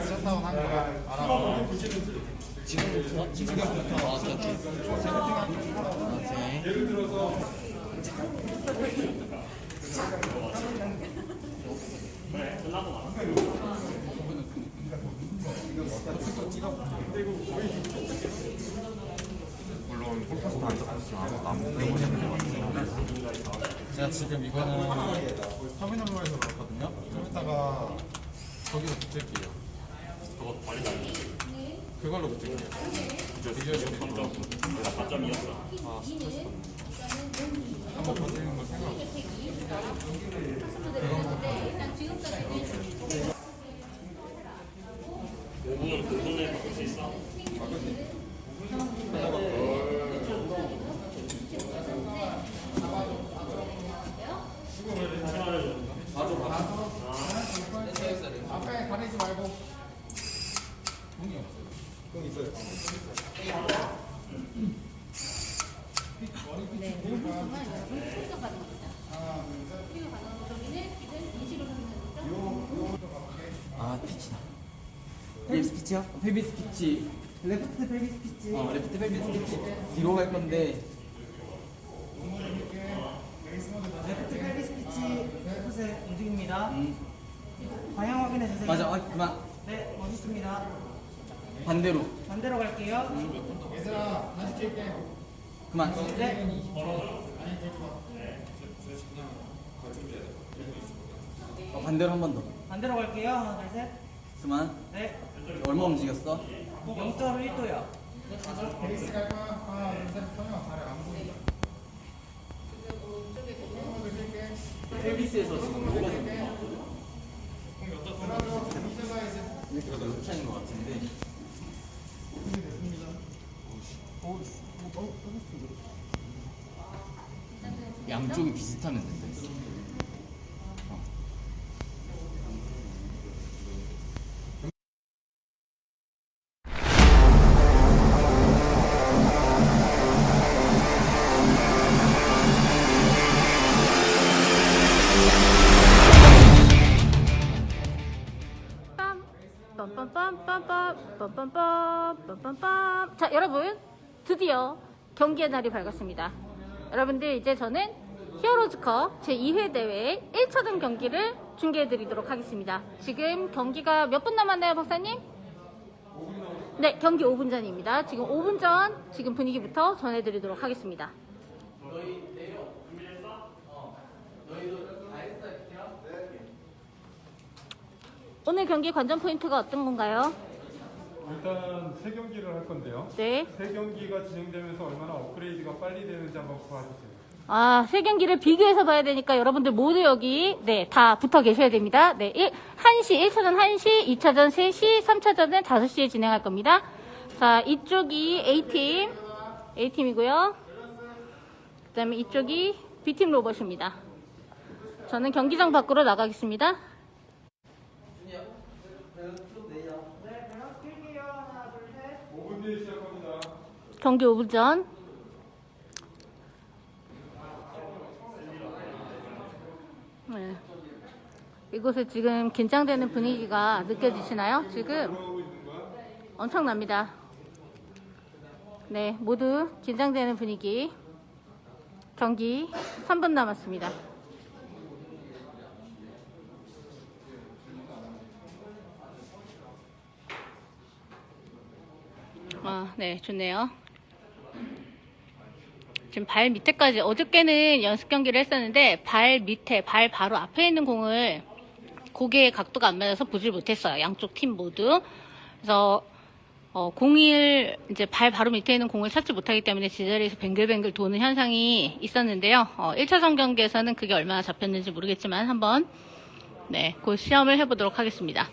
스타운 한 거야. 알아. 지금부터? 지금부터? 아, 오케이, 오케이. 오케이. 물론 폴파스도 안 잡혔어. 아무것도 안 먹고 해보셨는데 제가 지금 이거는 터미널로에서 그렇거든요. 좀 이따가 거기서 붙일게요. 그거 빨리 달리. 그걸로 붙일게요. 비주얼 좀 점점 내가 4점이었어. 아, 스트레스 받네. 한번 버티는 걸 생각 못했어. 오분은 5분에 바꿀 수 있어. 앞에 가리지 말고. 돈이 없어요. 돈 있어요. 네, 부분은 여러분 필요 가능합니다. 필요 가능한 저기는 지금 인식을 하는 거죠. 아, 피치다. 펠비스 피치. 레프트 펠비스 피치. 어, 레프트 펠비스 피치. 뒤로 갈 건데. 레프트 펠비스 피치 포세 움직입니다. 음. 방향 확인해 주세요. 맞아, 아, 그만. 네, 멋있습니다. 반대로. 반대로 갈게요. 그만. 네, 어, 반대로 한 번 더. 반대로 갈게요. 하나, 둘, 셋. 그만. 네, 얼마 움직였어? 0.1도요. 베이스 갈 거야. 하나, 둘, 셋. 선영아, 발에 안 보인다. 한번더 뛸게. 펠비스에서 지금 뭐가 된 거야? 그러면 이제가 이제 이렇게 몇 차인 것 같은데. 양쪽이 비슷하면 된다. 경기의 날이 밝았습니다 여러분들 이제 저는 히어로즈컵 제2회 대회 1차전 경기를 중계해 드리도록 하겠습니다 지금 경기가 몇 분 남았나요 박사님? 네 경기 5분 전입니다 지금 5분 전 지금 분위기부터 전해 드리도록 하겠습니다 오늘 경기 관전 포인트가 어떤 건가요? 일단 세 경기를 할 건데요. 네. 세 경기가 진행되면서 얼마나 업그레이드가 빨리 되는지 한번 봐주세요. 아, 세 경기를 비교해서 봐야 되니까 여러분들 모두 여기, 네, 다 붙어 계셔야 됩니다. 네, 1, 1시, 1차전 1시, 2차전 3시, 3차전은 5시에 진행할 겁니다. 자, 이쪽이 A팀, A팀이고요. 그 다음에 이쪽이 B팀 로봇입니다. 저는 경기장 밖으로 나가겠습니다. 네, 밸런스 킬게요. 하나, 둘, 셋. 5분 뒤에 시작합니다. 경기 5분 전. 네. 이곳에 지금 긴장되는 분위기가 느껴지시나요? 지금 엄청납니다. 네, 모두 긴장되는 분위기. 경기 3분 남았습니다. 아, 네, 좋네요. 지금 발 밑에까지 어저께는 연습 경기를 했었는데 발 밑에 발 바로 앞에 있는 공을 고개의 각도가 안 맞아서 보질 못했어요. 양쪽 팀 모두. 그래서 어, 공을 이제 발 바로 밑에 있는 공을 찾지 못하기 때문에 제자리에서 뱅글뱅글 도는 현상이 있었는데요. 어, 1차전 경기에서는 그게 얼마나 잡혔는지 모르겠지만 한번 네, 그 시험을 해보도록 하겠습니다.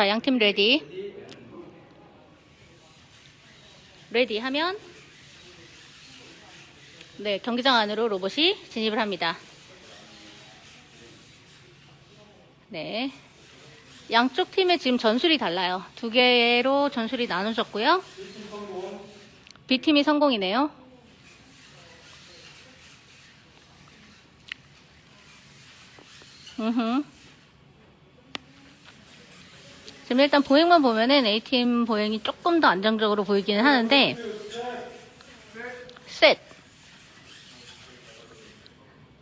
자, 양팀 레디. 레디 하면 네, 경기장 안으로 로봇이 진입을 합니다. 네. 양쪽 팀의 지금 전술이 달라요. 두 개로 전술이 나누셨고요. B팀이 성공이네요. 음흠. 지금 일단 보행만 보면은 A팀 보행이 조금 더 안정적으로 보이기는 하는데, 셋.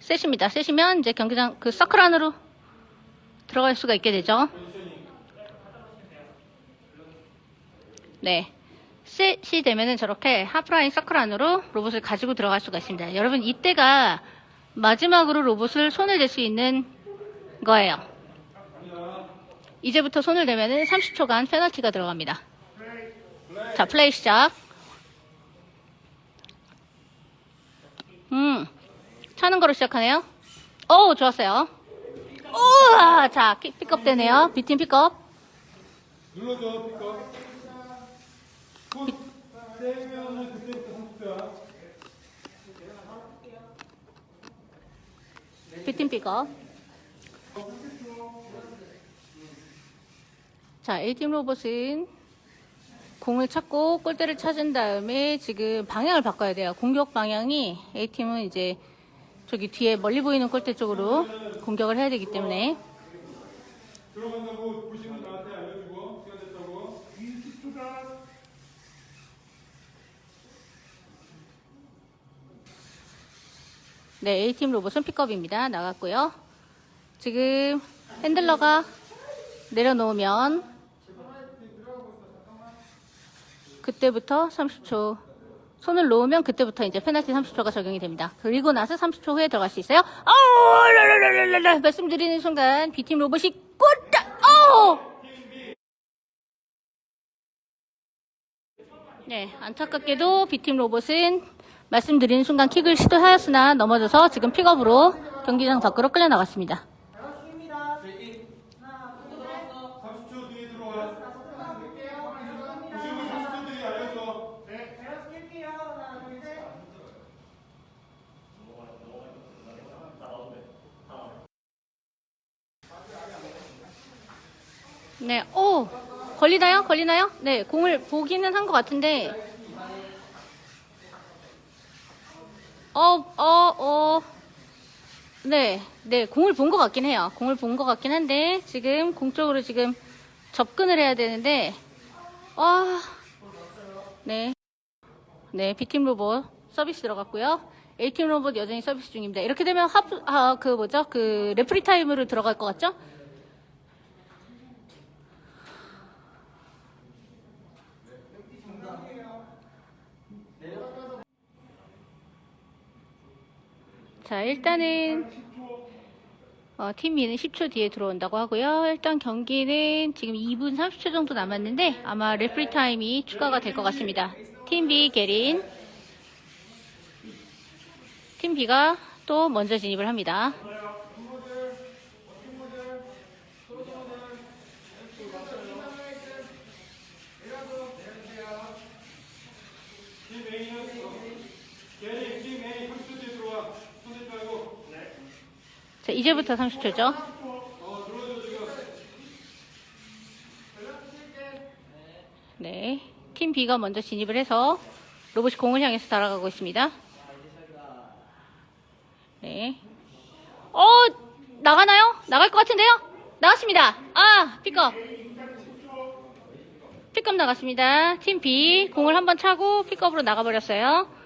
셋입니다. 셋이면 이제 경기장 그 서클 안으로 들어갈 수가 있게 되죠. 네. 셋이 되면은 저렇게 하프라인 서클 안으로 로봇을 가지고 들어갈 수가 있습니다. 여러분, 이때가 마지막으로 로봇을 손을 댈 수 있는 거예요. 이제부터 손을 대면은 30초간 페널티가 들어갑니다. 자, 플레이 시작. 음, 차는 거로 시작하네요. 오, 좋았어요. 우와, 자, 픽- 픽업 되네요. B팀 픽업. 눌러줘 픽업 손 떼면은 그때부터 30초야 B팀 픽업. 자, A팀 로봇은 공을 찾고 골대를 찾은 다음에 지금 방향을 바꿔야 돼요. 공격 방향이 A팀은 이제 저기 뒤에 멀리 보이는 골대 쪽으로 공격을 해야 되기 때문에 들어간다고 보시면 나한테 알려주고 시간 됐다고 네, A팀 로봇은 픽업입니다. 나갔고요. 지금 핸들러가 내려놓으면 그때부터 30초 손을 놓으면 그때부터 이제 페널티 30초가 적용이 됩니다. 그리고 나서 30초 후에 들어갈 수 있어요. 아우, 랄랄랄랄랄 말씀드리는 순간 B팀 로봇이 꽂다. 아우! 네, 안타깝게도 B팀 로봇은 말씀드리는 순간 킥을 시도하였으나 넘어져서 지금 픽업으로 경기장 밖으로 끌려 나갔습니다. 30초 뒤에 들어와 보시고 30초 뒤에 알려줘 배럭 낄게요. 하나, 둘, 셋. 네, 오! 걸리나요? 걸리나요? 네, 공을 보기는 한 것 같은데. 어, 어, 어. 네, 네, 공을 본 것 같긴 해요. 공을 본 것 같긴 한데, 지금 공 쪽으로 지금 접근을 해야 되는데, 아, 네. 네, B팀 로봇 서비스 들어갔고요. A팀 로봇 여전히 서비스 중입니다. 이렇게 되면 하프, 아, 그 뭐죠? 그 레프리 타임으로 들어갈 것 같죠? 자, 일단은 어, 팀 B는 10초 뒤에 들어온다고 하고요. 일단 경기는 지금 2분 30초 정도 남았는데 아마 레프리 타임이 추가가 될 것 같습니다. 팀 B 게린 팀 B가 또 먼저 진입을 합니다. 팀 A는 얘네 팀 A 30초 뒤에 들어와 손 대지 말고 자, 이제부터 30초죠. 어 들어줘 지금 네. 팀 B가 먼저 진입을 해서 로봇이 공을 향해서 날아가고 있습니다. 네. 어, 나가나요? 나갈 것 같은데요? 나갔습니다. 아, 픽업. 픽업 나갔습니다. 팀 B 공을 한번 차고 픽업으로 나가버렸어요.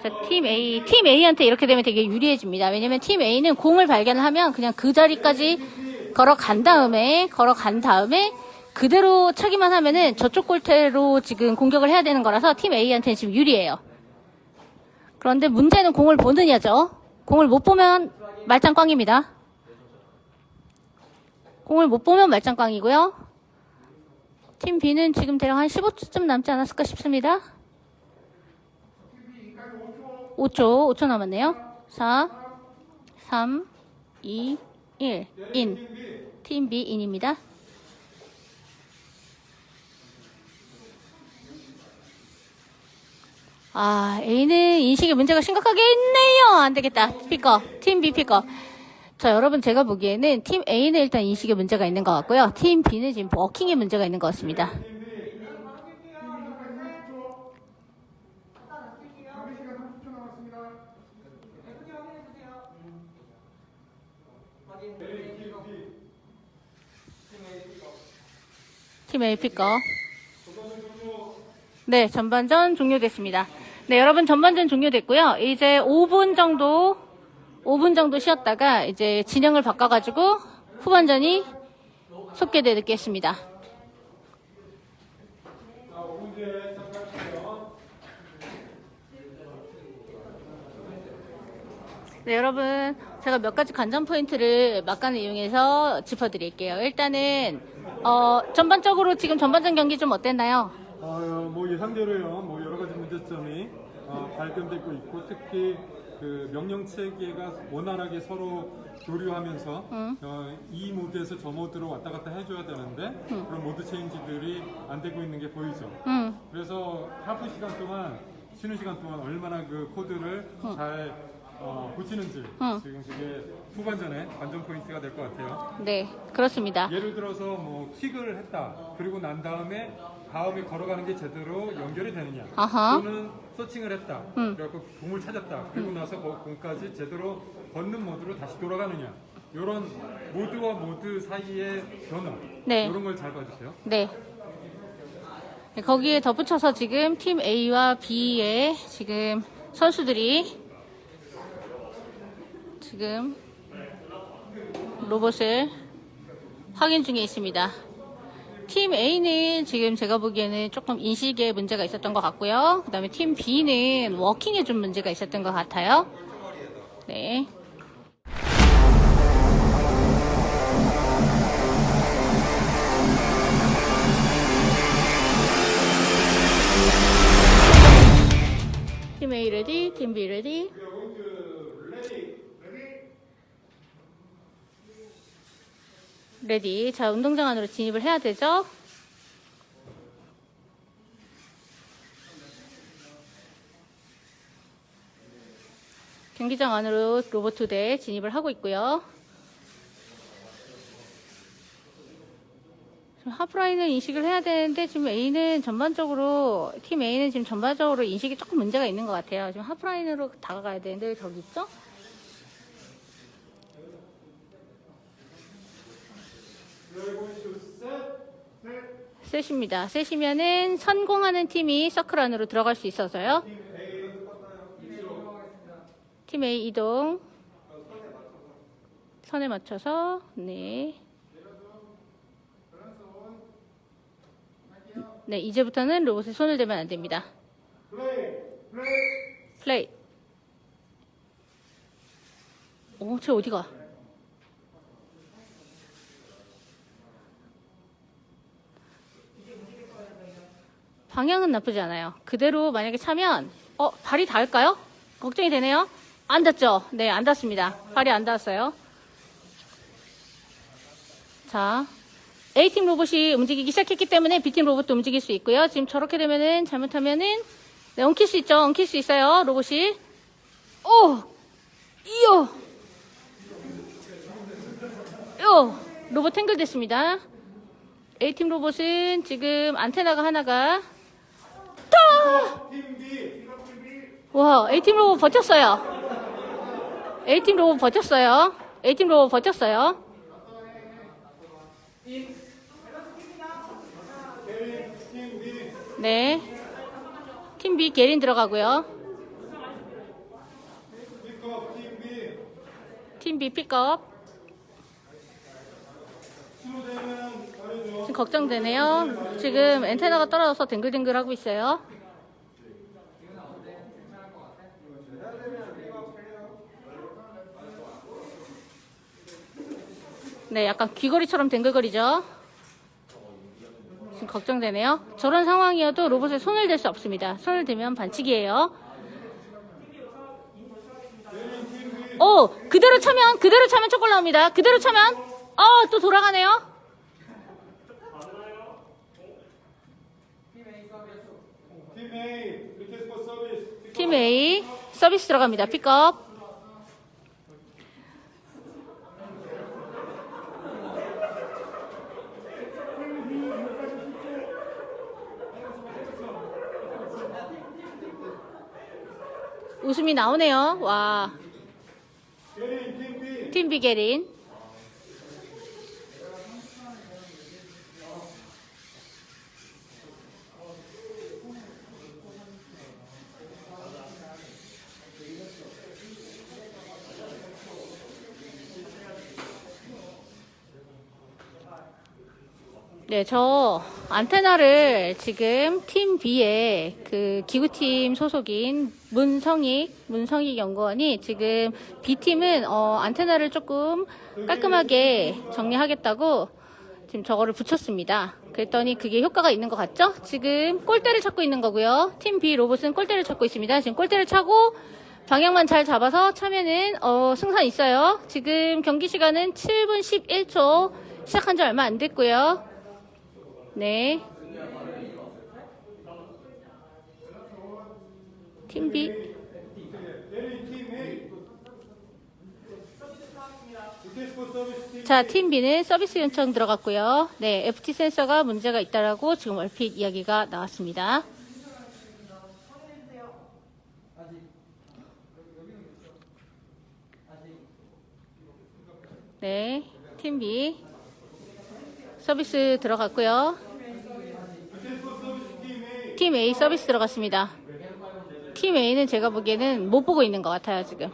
자, 팀 A. 팀 A한테 이렇게 되면 되게 유리해집니다. 왜냐면 팀 A는 공을 발견을 하면 그냥 그 자리까지 걸어간 다음에, 걸어간 다음에 그대로 차기만 하면은 저쪽 골대로 지금 공격을 해야 되는 거라서 팀 A한테는 지금 유리해요. 그런데 문제는 공을 보느냐죠. 공을 못 보면 말짱꽝입니다. 공을 못 보면 말짱꽝이고요. 팀 B는 지금 대략 한 15초쯤 남지 않았을까 싶습니다. 5초, 5초 남았네요. 4, 3, 2, 1, 인. 팀 B 인입니다. 아, A는 인식의 문제가 심각하게 있네요. 안 되겠다. 피커. 팀 B 피커. 자, 여러분 제가 보기에는 팀 A는 일단 인식의 문제가 있는 것 같고요. 팀 B는 지금 버킹의 문제가 있는 것 같습니다. 팀 A 피커. 네, 전반전 종료됐습니다. 네, 여러분 전반전 종료됐고요. 이제 5분 정도 5분 정도 쉬었다가 이제 진영을 후반전이. 자, 5분 뒤에 시작할게요. 네, 여러분 제가 몇 가지 관전 포인트를 막간을 이용해서 짚어드릴게요. 일단은 어, 전반적으로 지금 전반전 경기 좀 어땠나요? 어, 뭐 예상대로요. 뭐 여러 가지 문제점이 어, 발견되고 있고 특히 그 명령 체계가 원활하게 서로 교류하면서 음. 어, 이 모드에서 저 모드로 왔다 갔다 해줘야 되는데 그런 모드 체인지들이 안 되고 있는 게 보이죠. 음, 그래서 하프 시간 동안 쉬는 시간 동안 얼마나 그 코드를 잘 어, 붙이는지 응. 지금 그게 후반전에 관전 포인트가 될 것 같아요. 네, 그렇습니다. 예를 들어서 뭐 킥을 했다. 그리고 난 다음에 다음에 걸어가는 게 제대로 연결이 되느냐. 아하. 또는 서칭을 했다. 음. 그래갖고 공을 찾았다. 그리고 나서 그 공까지 제대로 걷는 모드로 다시 돌아가느냐. 이런 모드와 모드 사이의 변화. 네. 이런 걸 잘 봐주세요. 네. 네, 거기에 덧붙여서 지금 팀 A와 B의 지금 선수들이 지금 로봇을 확인 중에 있습니다. 팀 A는 지금 제가 보기에는 조금 인식에 문제가 있었던 것 같고요. 그 다음에 팀 B는 워킹에 좀 문제가 있었던 것 같아요. 네. 팀 A 레디, 팀 B 레디. 레디. 자, 운동장 안으로 진입을 해야 되죠? 경기장 안으로 로봇 두대 진입을 하고 있고요. 지금 하프라인을 인식을 해야 되는데 지금 A는 전반적으로 팀 A는 지금 전반적으로 인식이 조금 문제가 있는 것 같아요. 지금 하프라인으로 다가가야 되는데 왜 저기 있죠? 셋입니다. 셋이면은 선공하는 팀이 서클 안으로 들어갈 수 있어서요. 팀 A 이동. 선에 맞춰서 네. 네, 이제부터는 로봇에 손을 대면 안 됩니다. 플레이. 오, 쟤 어디 가? 방향은 나쁘지 않아요. 그대로 만약에 차면, 어, 발이 닿을까요? 걱정이 되네요. 안 닿죠? 네, 안 닿습니다. 발이 안 닿았어요. 자, A팀 로봇이 움직이기 시작했기 때문에 B팀 로봇도 움직일 수 있고요. 지금 저렇게 되면은, 잘못하면은, 네, 엉킬 수 있죠? 엉킬 수 있어요. 로봇이. 오! 이요! 요! 로봇 탱글 됐습니다. A팀 로봇은 지금 안테나가 하나가 와, A팀 로봇 버텼어요. A팀 로봇 버텼어요. A팀 로봇 버텼어요. 네. 팀 B 게린 들어가고요. 팀 B 픽업. 지금 걱정되네요. 지금 엔테나가 떨어져서 댕글댕글 하고 있어요. 네, 약간 귀걸이처럼 댕글거리죠. 지금 걱정되네요. 저런 상황이어도 로봇에 손을 댈 수 없습니다. 손을 대면 반칙이에요. 오, 그대로 차면, 그대로 차면 초콜 나옵니다. 그대로 차면, 어, 또 돌아가네요. 팀 A, 서비스. 들어갑니다. 픽업. 웃음이 나오네요. 와. 팀 비 게린. 네, 저 안테나를 지금 팀 B의 그 기구팀 소속인 문성익, 문성익 연구원이 지금 B팀은 어, 안테나를 조금 깔끔하게 정리하겠다고 지금 저거를 붙였습니다. 그랬더니 그게 효과가 있는 것 같죠? 지금 골대를 찾고 있는 거고요. 팀 B 로봇은 골대를 찾고 있습니다. 지금 골대를 차고 방향만 잘 잡아서 차면은 어, 승산 있어요. 지금 경기 시간은 7분 11초 시작한 지 얼마 안 됐고요. 네. 팀 B. 자, 팀 B는 서비스 요청 들어갔고요. 네, FT 센서가 문제가 있다라고 지금 얼핏 이야기가 나왔습니다. 네, 팀 B 서비스 들어갔고요. 팀 A 서비스 들어갔습니다. 팀 A는 제가 보기에는 못 보고 있는 것 같아요, 지금.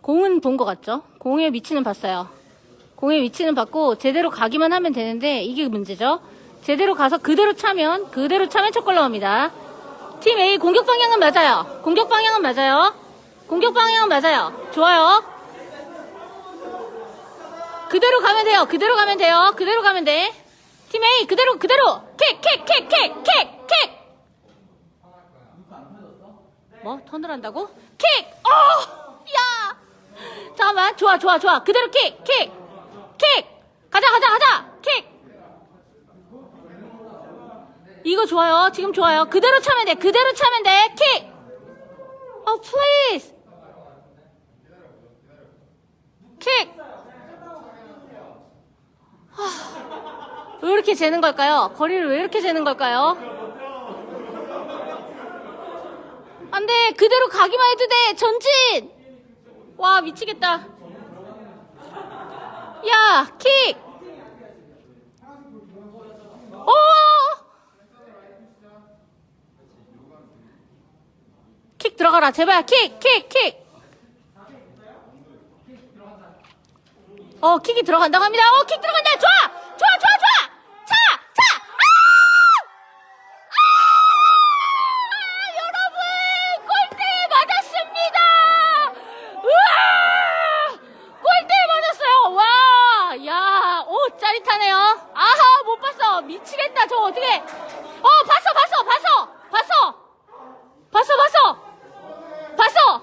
공은 본 것 같죠? 공의 위치는 봤어요. 공의 위치는 봤고 제대로 가기만 하면 되는데 이게 문제죠. 제대로 가서 그대로 차면 그대로 차면 첫 골 나옵니다. 팀 A 공격 방향은 맞아요. 공격 방향은 맞아요. 공격 방향은 맞아요. 좋아요. 그대로 가면 돼요. 그대로 가면 돼요. 그대로 가면 돼. 팀 A 그대로 그대로 킥 킥 킥 킥 킥 킥. 뭐 턴을 한다고? 킥! 어! 야! 잠깐만. 좋아 좋아 좋아. 그대로 킥 킥. 킥! 가자 가자 가자. 킥! 이거 좋아요. 지금 좋아요. 그대로 차면 돼. 그대로 차면 돼. 킥! 어, please. 킥! 하, 왜 이렇게 재는 걸까요? 거리를 왜 이렇게 재는 걸까요? 안 돼. 그대로 가기만 해도 돼. 전진! 와, 미치겠다. 야, 킥! 오! 킥 들어가라 제발 킥 킥 킥. 어 킥이 들어간다고 합니다. 어 킥 들어간다. 좋아 좋아 좋아 좋아. 차 차. 아! 아! 여러분 골대 맞았습니다. 우와 골대 맞았어요. 와, 야, 오 짜릿하네요. 아하 못 봤어. 미치겠다. 저 어떻게? 어 봤어 봤어 봤어 봤어. 봤어, 봤어! 봤어!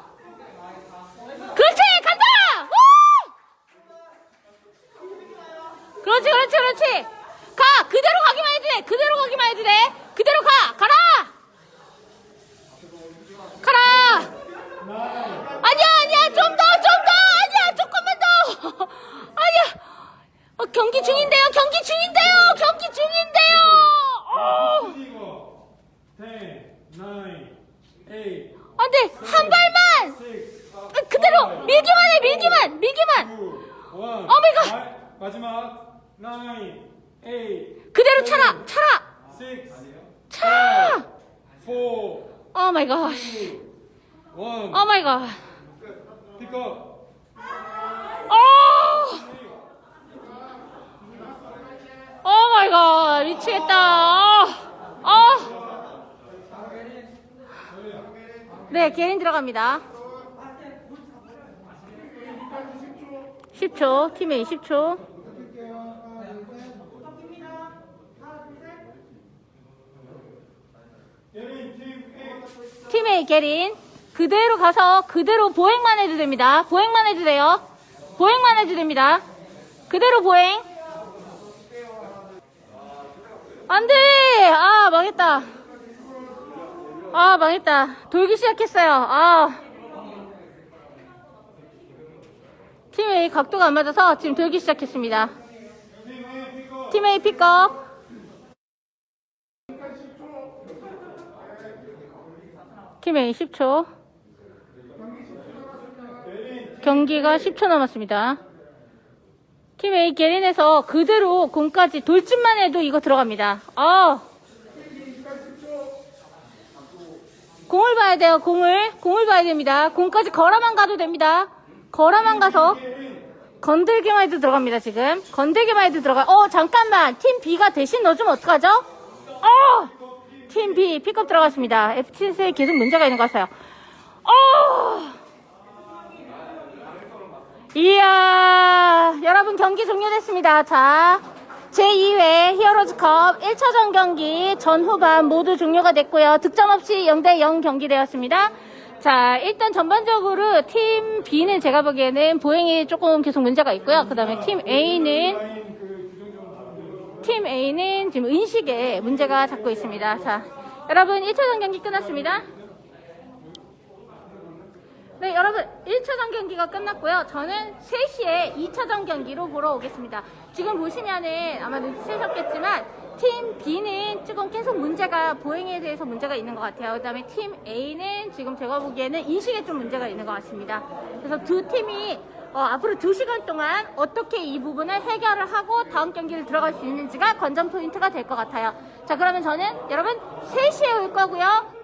그렇지! 간다! 우! 그렇지, 그렇지, 그렇지! 가! 그대로 가기만 해도 돼! 그대로 가기만 해도 돼! 그대로 가! 가라! 가라! 아니야, 아니야! 좀 더, 좀 더! 아니야! 조금만 더! 아니야! 어, 경기 중인데요! 경기 중인데요! 경기 중인데요! 어! 이거 10, 9, 8, 안 돼! 한 발만! 6, 어, 그대로! 밀기만 해! 밀기만! 밀기만! 2, 1. 오메가! 마지막 9, 8, 그대로 차라! 차라! 6, 차! 4, 오 마이 갓. 1. 오 마이 갓. 픽업. 오! 오 마이 갓. 미치겠다. 어. 네, 개인 들어갑니다. 10초. 팀 A 10초. 팀 A 게린. 그대로 가서 그대로 보행만 해도 됩니다. 보행만 해도 돼요. 보행만 해도 됩니다. 그대로 보행. 안 돼! 아, 망했다. 아, 망했다. 돌기 시작했어요. 아. 팀 A 각도가 안 맞아서 지금 돌기 시작했습니다. 팀 A 픽업. 팀 A 10초. 경기가 10초 남았습니다. 팀 A 게린에서 그대로 공까지 돌진만 해도 이거 들어갑니다. 아. 공을 봐야 돼요, 공을. 공을 봐야 됩니다. 공까지 걸어만 가도 됩니다. 걸어만 가서. 건들기만 해도 들어갑니다, 지금. 건들기만 해도 들어가. 어, 잠깐만. 팀 B가 대신 넣어주면 어떡하죠? 어! 팀 B 픽업 들어갔습니다. FTS에 계속 문제가 있는 것 같아요. 어! 이야, 여러분 경기 종료됐습니다. 자, 제2회 히어로즈컵 1차전 경기 전후반 모두 종료가 됐고요. 득점 없이 0대 0 경기되었습니다. 자, 일단 전반적으로 팀 B는 제가 보기에는 보행이 조금 계속 문제가 있고요. 그 다음에 팀 A는 팀 A는 지금 인식에 문제가 잡고 있습니다. 자, 여러분 1차전 경기 끝났습니다. 네, 여러분 1차전 경기가 끝났고요. 저는 3시에 2차전 경기로 보러 오겠습니다. 지금 보시면은 아마 눈치채셨겠지만 팀 B는 지금 계속 문제가 보행에 대해서 문제가 있는 것 같아요. 그 다음에 팀 A는 지금 제가 보기에는 인식에 좀 문제가 있는 것 같습니다. 그래서 두 팀이 어, 앞으로 2시간 동안 어떻게 이 부분을 해결을 하고 다음 경기를 들어갈 수 있는지가 관전 포인트가 될 것 같아요. 자, 그러면 저는 여러분 3시에 올 거고요.